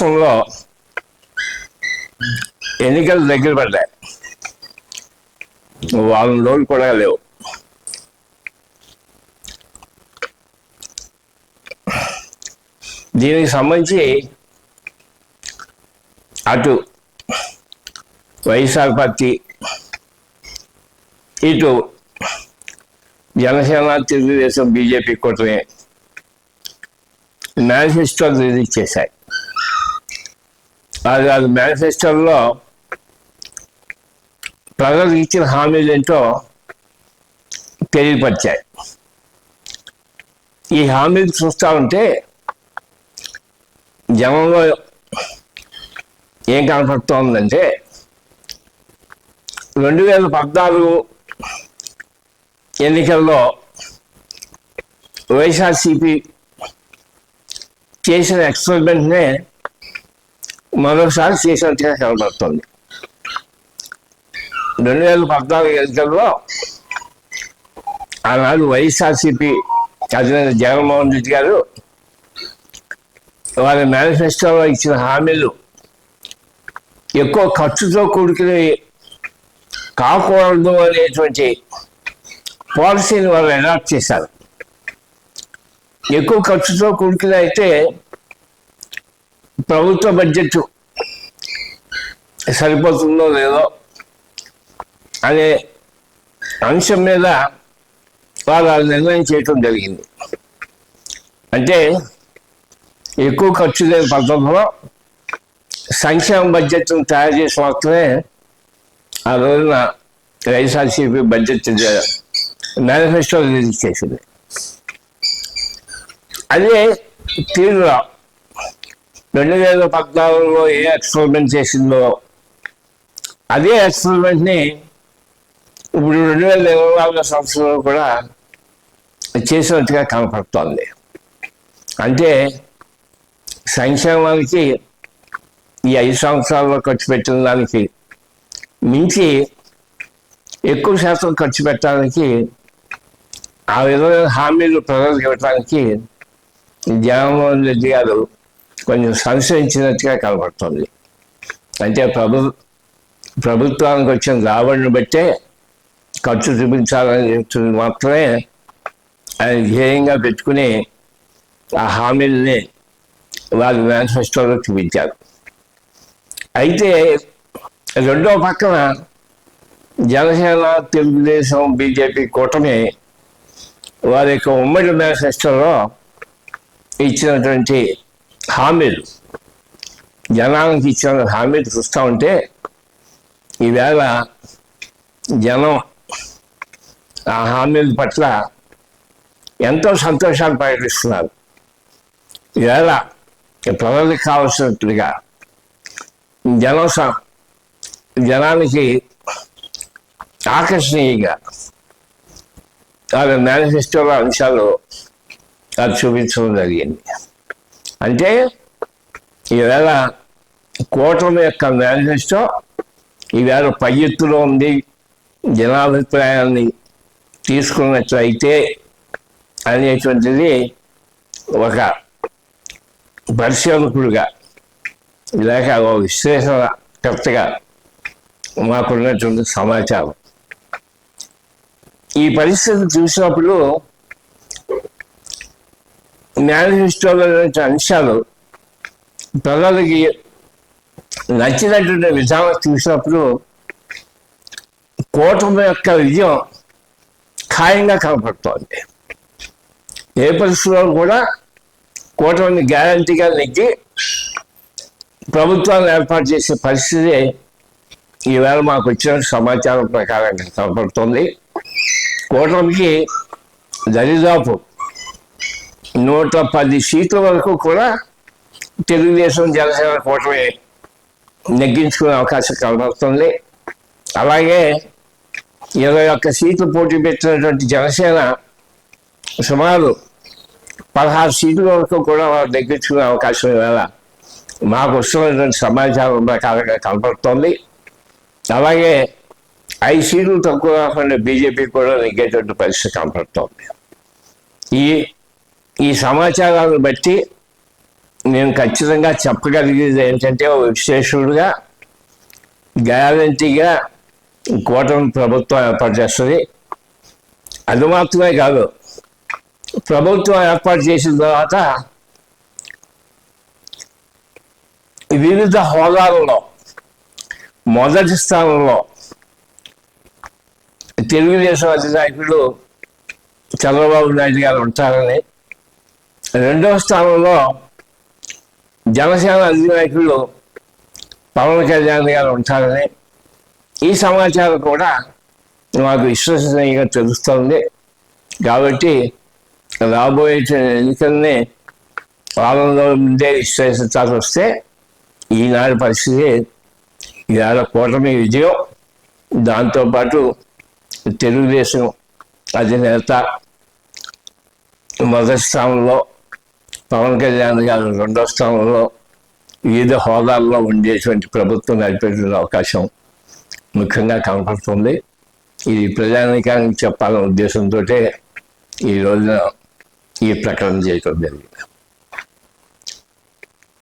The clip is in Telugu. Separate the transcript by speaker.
Speaker 1: రాష్ట్రంలో ఎన్నికలు దగ్గర పడ్డాయి. వారం రోజులు కూడా లేవు. దీనికి సంబంధించి అటు వైఎస్ఆర్ పార్టీ ఇటు జనసేన తెలుగుదేశం బీజేపీ కూటమి మేనిఫెస్టో రిలీజ్ చేశాయి. అది అది మేనిఫెస్టోలో ప్రజలకు ఇచ్చిన హామీలు ఏంటో తెలియపరిచాయి. ఈ హామీలు చూస్తూ ఉంటే జనంలో ఏం కనపడుతోందంటే రెండు వేల పద్నాలుగు ఎన్నికల్లో వైఎస్ఆర్సిపి చేసిన ఎక్స్పెరిమెంట్నే మరొకసారి చేసినట్టుగా కనబడుతుంది. రెండు వేల పద్నాలుగు ఎన్నికల్లో ఆనాడు వైఎస్ఆర్సిపి అధినేత జగన్మోహన్ రెడ్డి గారు వారి మేనిఫెస్టోలో ఇచ్చిన హామీలు ఎక్కువ ఖర్చుతో కూడుకుని కాకూడదు అనేటువంటి పాలసీని వారు అడాప్ట్ చేశారు. ఎక్కువ ఖర్చుతో కూడుకుని అయితే ప్రభుత్వ బడ్జెట్ సరిపోతుందో లేదో అనే అంశం మీద వారు నిర్ణయం చేయటం జరిగింది. అంటే ఎక్కువ ఖర్చు లేని పద్ధతిలో సంక్షేమ బడ్జెట్ను తయారు చేసి మాత్రమే ఆ రోజున వైఎస్ఆర్సీపీ బడ్జెట్ మేనిఫెస్టో రిలీజ్ చేసింది. అదే తీరులో రెండు వేల పద్నాలుగులో ఏ ఎక్స్పెరిమెంట్ చేసిందో అదే ఎక్స్పెరిమెంట్ని ఇప్పుడు రెండు వేల ఇరవై నాలుగో సంవత్సరంలో కూడా చేసినట్టుగా కనపడుతోంది. అంటే సంక్షేమానికి ఈ ఐదు సంవత్సరాల్లో ఖర్చు పెట్టిన దానికి మించి ఎక్కువ శాతం ఖర్చు పెట్టడానికి ఆ విధమైన హామీలు ప్రజలకు ఇవ్వడానికి జగన్మోహన్ రెడ్డి గారు కొంచెం సంశయించినట్టుగా కనబడుతుంది. అంటే ప్రభు ప్రభుత్వానికి వచ్చిన రాబడిని బట్టే ఖర్చు చూపించాలని చెప్తుంది మాత్రమే. ఆయన ధ్యేయంగా పెట్టుకుని ఆ హామీలని వారి మేనిఫెస్టోలో చూపించారు. అయితే రెండో పక్కన జనసేన తెలుగుదేశం బీజేపీ కూటమి వారి యొక్క ఉమ్మడి మేనిఫెస్టోలో ఇచ్చినటువంటి హామీలు. జనానికి ఇచ్చిన హామీలు చూస్తూ ఉంటే ఈవేళ జనం ఆ హామీల పట్ల ఎంతో సంతోషాన్ని ప్రకటిస్తున్నారు. ఈవేళ ప్రజలకు కావాల్సినట్లుగా జనం స- జనానికి ఆకర్షణీయంగా వాళ్ళ మేనిఫెస్టోలో అంశాలు అది చూపించడం జరిగింది. అంటే ఈవేళ కూటమి యొక్క మేనిఫెస్టో ఈవేళ పై ఎత్తులో ఉంది జనాభిప్రాయాన్ని తీసుకున్నట్లయితే అనేటువంటిది ఒక పరిశోధకుడిగా లేక ఒక విశ్లేషణకర్తగా మాకున్నటువంటి సమాచారం. ఈ పరిస్థితి చూసినప్పుడు మేనిఫెస్టోలో అంశాలు. ప్రజలకి నచ్చినటువంటి విధానం చూసినప్పుడు కూటమి యొక్క విజయం ఖాయంగా కనపడుతోంది. ఏ పరిస్థితుల్లో కూడా కూటమిని గ్యారంటీగా నెగ్గి ప్రభుత్వాన్ని ఏర్పాటు చేసే పరిస్థితి ఈవేళ మాకు వచ్చిన సమాచారం ప్రకారంగా కనపడుతుంది. కూటమికి దరిదాపు నూట పది సీట్ల వరకు కూడా తెలుగుదేశం జనసేన కూటమి నెగ్గించుకునే అవకాశం కనబడుతుంది. అలాగే ఇరవై ఒక్క సీట్లు పోటీ పెట్టినటువంటి జనసేన సుమారు పదహారు సీట్ల వరకు కూడా వారు నెగ్గించుకునే అవకాశం ఇవాళ మాకు వస్తున్నటువంటి సమాచారం ప్రకారంగా కనపడుతోంది అలాగే ఐదు సీట్లు తక్కువ కాకుండా బీజేపీ కూడా నెగ్గేటువంటి పరిస్థితి కనపడుతోంది ఈ ఈ సమాచారాన్ని బట్టి నేను ఖచ్చితంగా చెప్పగలిగేది ఏంటంటే విశేషుడుగా గ్యారంటీగా కూటమి ప్రభుత్వం ఏర్పాటు చేస్తుంది. అది మాత్రమే కాదు ప్రభుత్వం ఏర్పాటు చేసిన తర్వాత వివిధ హోదాలలో మొదటి స్థానంలో తెలుగుదేశం అధినాయకుడు చంద్రబాబు నాయుడు గారు ఉంటారని రెండవ స్థానంలో జనసేన అధినాయకులు పవన్ కళ్యాణ్ గారు ఉంటారని ఈ సమాచారం కూడా మాకు విశ్వసనీయంగా తెలుస్తుంది. కాబట్టి రాబోయే ఎన్నికల్ని వారంలో ముందే విశ్లేషించాల్సి వస్తే ఈనాడు పరిస్థితి ఈనాడు కూటమి విజయం దాంతోపాటు తెలుగుదేశం అధినేత మొదటి స్థానంలో పవన్ కళ్యాణ్ గారు రెండో స్థానంలో వివిధ హోదాల్లో ఉండేటువంటి ప్రభుత్వం నడిపేటువంటి అవకాశం ముఖ్యంగా కనపడుతుంది. ఇది ప్రజానికానికి చెప్పాలనే ఉద్దేశంతో ఈ రోజున ఈ ప్రకటన చేయడం జరిగింది.